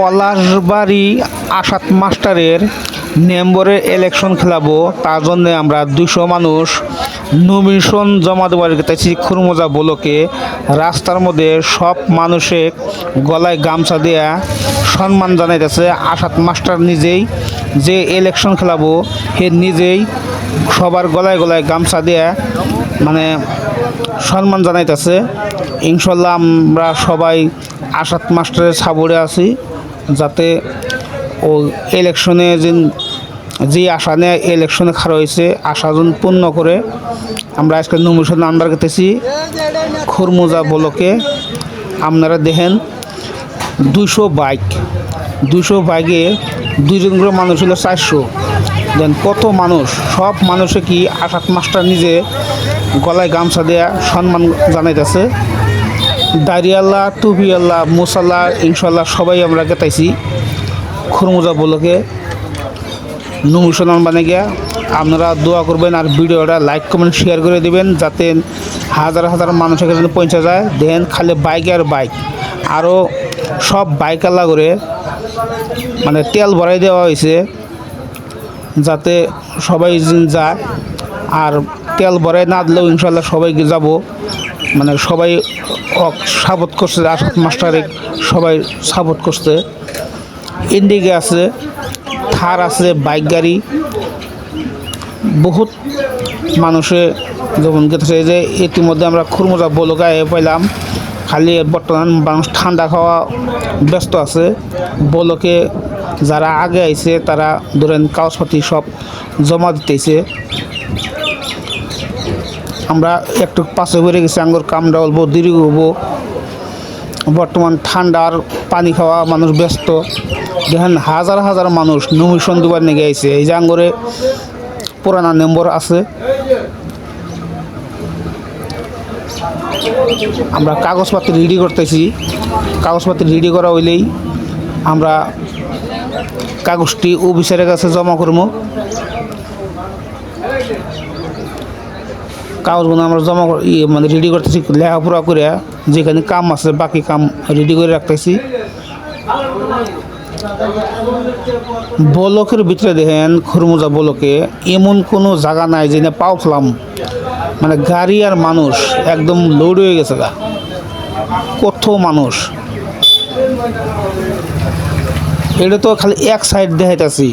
পলাশবাড়ি আসাদ মাস্টারের মেম্বরের ইলেকশন খেলাবো। তার জন্য আমরা দুশো মানুষ নমিশন জমা দেওয়ার গেতেছি খুরমোজা বলকে রাস্তার মধ্যে সব মানুষে গলায় গামছা দেয়া সম্মান জানাইতেছে। আসাদ মাস্টার নিজেই যে ইলেকশন খেলাবো, সে নিজেই সবার গলায় গলায় গামছা দেয়া মানে সম্মান জানাইতেছে। ইনশাল্লাহ আমরা সবাই আসাদ মাস্টারের সাবরে আছি। যাতে ও ইলেকশনে যে যে আশা নিয়ে ইলেকশনে খাড়া হয়েছে, আশা যেন পূর্ণ করে, আমরা আজকে নমিশন নাম্বার কেটেছি খুরমুজা বলকে। আপনারা দেখেন দুশো বাইক দুশো বাইকে দুইজন করে মানুষ হলো চারশো। দেন কত মানুষ, সব মানুষে কি আসাদ মাস্টার নিজে গলায় গামছা দেয়া সম্মান জানাইতেছে। দাঁড়িয়াল্লাহ টুপিয়াল্লাহ মুসাল্লাহ ইনশাল্লাহ সবাই আমরা গেতাইছি খুরমুজা বলকে নমিশন বানে গিয়া আপনারা দোয়া করবেন আর ভিডিওটা লাইক কমেন্ট শেয়ার করে দিবেন যাতে হাজার হাজার মানুষের কাছে পৌঁছে যায়। দেন খালি বাইক আর বাইক আরও সব বাইক আল্লাহ করে মানে তেল ভরাই দেওয়া হয়েছে যাতে সবাই যায়। আর তেল ভরাই না দিলেও ইনশাল্লাহ সবাইকে যাব। মানে সবাই সাপোর্ট করছে আসাদ মাস্টারে সবাই সাপোর্ট করছে। ইন্ডিকা আছে, থার আছে, বাইক গাড়ি। বহুত মানুষে যেমন গেছে যে ইতিমধ্যে আমরা খুরমুজা বলগায় পাইলাম, খালি বর্তমান মানুষ ঠান্ডা খাওয়া ব্যস্ত আছে। বলকে যারা আগে আইছে, তারা ধরেন কাগজপাতি সব জমা দিতেছে। আমরা একটু পাশে বেড়ে গেছি, আঙ্গুর কামটা অল্প দেরি হব বর্তমান ঠান্ডার পানি খাওয়া মানুষ ব্যস্ত। দেখেন হাজার হাজার মানুষ নমিশন দুবার নিয়ে গেছে এই যে আঙ্গুরে পুরানা নম্বর আছে। আমরা কাগজপত্র রেডি করতেছি। কাগজপত্র রেডি করা হইলেই আমরা কাগজটি অফিসারের কাছে জমা করব। কাগজগুলো আমরা জমা ইয়ে মানে রেডি করতেছি, লেখাপড়া করে যেখানে কাম আছে, বাকি কাম রেডি করে রাখতেছি। বলকের ভিতরে দেখেন, খুরমুজা বলকে, এমন কোনো জায়গা নাই যে না পাও ফেলাম। মানে গাড়ি আর মানুষ একদম লোড হয়ে গেছে গা। কত মানুষ। এটা তো খালি এক সাইড দেখাইতেছি।